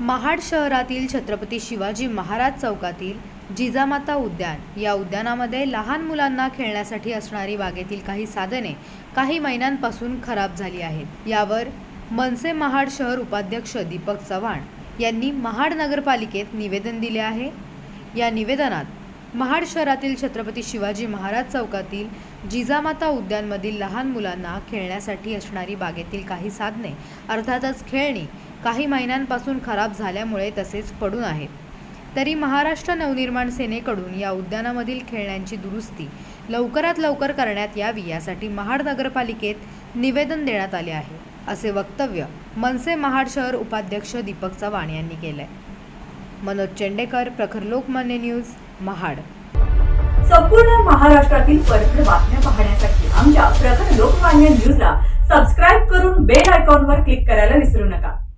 महाड शहरातील छत्रपती शिवाजी महाराज चौकातील जिजामाता उद्यान. या उद्यानामध्ये लहान मुलांना खेळण्यासाठी असणारी बागेतील काही साधने काही महिन्यांपासून खराब झाली आहेत. यावर मनसे महाड शहर उपाध्यक्ष दीपक चव्हाण यांनी महाड नगरपालिकेत निवेदन दिले आहे. या निवेदनात महाड शहरातील छत्रपती शिवाजी महाराज चौकातील जिजामाता उद्यानमधील लहान मुलांना खेळण्यासाठी असणारी बागेतील काही साधने अर्थातच खेळणी काही महिन्यांपासून खराब झाल्यामुळे तसेच पडून आहेत. तरी महाराष्ट्र नवनिर्माण सेनेकडून या उद्यानामधील खेळण्यांची दुरुस्ती लवकरात लवकर करण्यात यावी यासाठी महाड नगरपालिकेत निवेदन देण्यात आले आहे असे वक्तव्य मनसे महाड शहर उपाध्यक्ष दीपक चव्हाण यांनी केलंय. मनोज चेंडेकर प्रखर लोकमान्य न्यूज महाड. संपूर्ण महाराष्ट्रातील परखड बातम्या पाहण्यासाठी आमच्या प्रखर लोकमान्य न्यूजला सबस्क्राईब करून बेल आयकॉनवर क्लिक करायला विसरू नका.